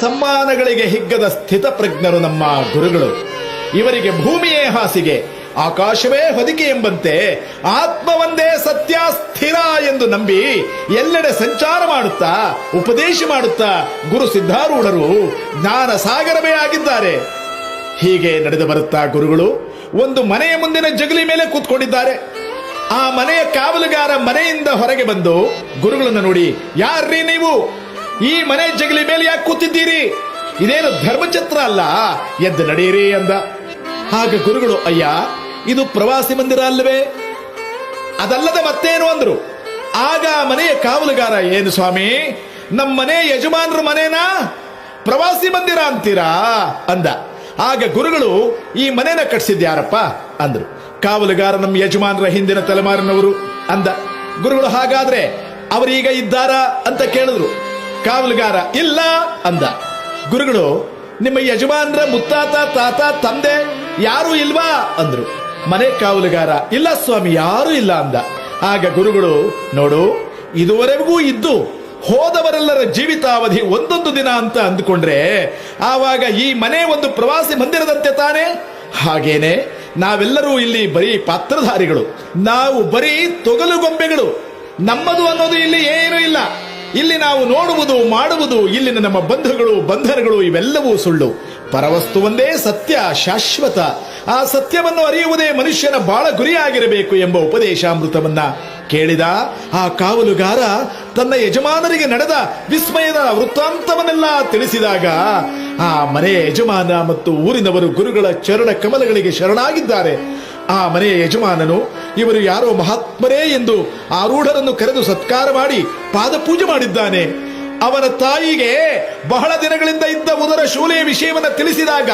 ಸಮ್ಮಾನಗಳಿಗೆ ಹಿಗ್ಗದ ಸ್ಥಿತಪ್ರಜ್ಞರು ನಮ್ಮ ಗುರುಗಳು. ಇವರಿಗೆ ಭೂಮಿಯೇ ಹಾಸಿಗೆ, ಆಕಾಶವೇ ಹೊದಿಕೆ ಎಂಬಂತೆ ಆತ್ಮವೊಂದೇ ಸತ್ಯ ಸ್ಥಿರ ಎಂದು ನಂಬಿ ಎಲ್ಲೆಡೆ ಸಂಚಾರ ಮಾಡುತ್ತಾ, ಉಪದೇಶ ಮಾಡುತ್ತಾ ಗುರು ಸಿದ್ಧಾರೂಢರು ಜ್ಞಾನ ಸಾಗರವೇ ಆಗಿದ್ದಾರೆ. ಹೀಗೆ ನಡೆದು ಬರುತ್ತಾ ಗುರುಗಳು, ಒಂದು ಮನೆಯ ಮುಂದಿನ ಜಗಲಿ ಮೇಲೆ ಕೂತ್ಕೊಂಡಿದ್ದಾರೆ. ಆ ಮನೆಯ ಕಾವಲುಗಾರ ಮನೆಯಿಂದ ಹೊರಗೆ ಬಂದು ಗುರುಗಳನ್ನು ನೋಡಿ, ಯಾರ್ರೀ ನೀವು? ಈ ಮನೆ ಜಗಲಿ ಮೇಲೆ ಯಾಕೆ ಕೂತಿದ್ದೀರಿ? ಇದೇನು ಧರ್ಮಚತ್ರ ಅಲ್ಲ? ಎದ್ದು ನಡೆಯಿರಿ ಅಂದ. ಆಗ ಗುರುಗಳು, ಅಯ್ಯ, ಇದು ಪ್ರವಾಸಿ ಮಂದಿರ ಅಲ್ಲವೇ? ಅದಲ್ಲದೆ ಮತ್ತೇನು ಅಂದ್ರು? ಆಗ ಮನೆಯ ಕಾವಲುಗಾರ ಏನು ಸ್ವಾಮಿ? ನಮ್ಮ ಮನೆ ಯಜಮಾನರು ಮನೇನಾ? ಪ್ರವಾಸಿ ಮಂದಿರ ಅಂತೀರಾ? ಅಂದ. ಆಗ ಗುರುಗಳು, ಈ ಮನೆನ ಕಟ್ಸಿದ್ಯಾರಪ್ಪ ಅಂದ್ರು. ಕಾವಲುಗಾರ ನಮ್ಮ ಯಜಮಾನರ ಹಿಂದಿನ ತಲೆಮಾರಿನವರು, ಅಂದ. ಗುರುಗಳು, ಹಾಗಾದ್ರೆ ಅವರೀಗ ಇದ್ದಾರಾ ಅಂತ ಕೇಳಿದ್ರು. ಕಾವಲುಗಾರ ಇಲ್ಲ ಅಂದ. ಗುರುಗಳು, ನಿಮ್ಮ ಯಜಮಾನ್ರ ಮುತ್ತಾತ, ತಾತ, ತಂದೆ ಯಾರು ಇಲ್ವಾ ಅಂದ್ರು. ಮನೆ ಕಾವಲುಗಾರ ಇಲ್ಲ ಸ್ವಾಮಿ, ಯಾರು ಇಲ್ಲ ಅಂದ. ಆಗ ಗುರುಗಳು, ನೋಡು, ಇದುವರೆಗೂ ಇದ್ದು ಹೋದವರೆಲ್ಲರ ಜೀವಿತಾವಧಿ ಒಂದೊಂದು ದಿನ ಅಂತ ಅಂದುಕೊಂಡ್ರೆ ಆವಾಗ ಈ ಮನೆ ಒಂದು ಪ್ರವಾಸಿ ಮಂದಿರದಂತೆ ತಾನೆ? ಹಾಗೇನೆ, ನಾವೆಲ್ಲರೂ ಇಲ್ಲಿ ಬರೀ ಪಾತ್ರಧಾರಿಗಳು. ನಾವು ಬರೀ ತೊಗಲು ಗೊಂಬೆಗಳು ನಮ್ಮದು ಅನ್ನೋದು ಇಲ್ಲಿ ಏನೂ ಇಲ್ಲ. ಇಲ್ಲಿ ನಾವು ನೋಡುವುದು, ಮಾಡುವುದು, ಇಲ್ಲಿನ ನಮ್ಮ ಬಂಧುಗಳು, ಬಂಧನಗಳು ಇವೆಲ್ಲವೂ ಸುಳ್ಳು. ಪರವಸ್ತು ಒಂದೇ ಸತ್ಯ, ಶಾಶ್ವತ. ಆ ಸತ್ಯವನ್ನು ಅರಿಯುವುದೇ ಮನುಷ್ಯನ ಬಾಳ ಗುರಿಯಾಗಿರಬೇಕು ಎಂಬ ಉಪದೇಶಾಮೃತವನ್ನ ಕೇಳಿದ ಆ ಕಾವಲುಗಾರ ತನ್ನ ಯಜಮಾನರಿಗೆ ನಡೆದ ವಿಸ್ಮಯದ ವೃತ್ತಾಂತವನ್ನೆಲ್ಲ ತಿಳಿಸಿದಾಗ ಆ ಮನೆಯ ಯಜಮಾನ ಮತ್ತು ಊರಿನವರು ಗುರುಗಳ ಚರಣ ಕಮಲಗಳಿಗೆ ಶರಣಾಗಿದ್ದಾರೆ. ಆ ಮನೆಯ ಯಜಮಾನನು ಇವರು ಯಾರೋ ಮಹಾತ್ಮರೇ ಎಂದು ಆರೂಢರನ್ನು ಕರೆದು ಸತ್ಕಾರ ಮಾಡಿ ಪಾದಪೂಜೆ ಮಾಡಿದ್ದಾನೆ. ಅವನ ತಾಯಿಗೆ ಬಹಳ ದಿನಗಳಿಂದ ಇದ್ದ ಉದರ ಶೂಲೆಯ ವಿಷಯವನ್ನ ತಿಳಿಸಿದಾಗ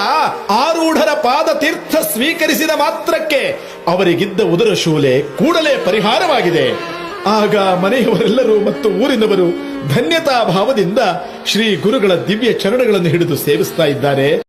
ಆರೂಢರ ಪಾದ ತೀರ್ಥ ಸ್ವೀಕರಿಸಿದ ಮಾತ್ರಕ್ಕೆ ಅವರಿಗಿದ್ದ ಉದರ ಶೂಲೆ ಕೂಡಲೇ ಪರಿಹಾರವಾಗಿದೆ. ಆಗ ಮನೆಯವರೆಲ್ಲರೂ ಮತ್ತು ಊರಿನವರು ಧನ್ಯತಾ ಭಾವದಿಂದ ಶ್ರೀ ಗುರುಗಳ ದಿವ್ಯ ಚರಣಗಳನ್ನು ಹಿಡಿದು ಸೇವಿಸ್ತಾ ಇದ್ದಾರೆ.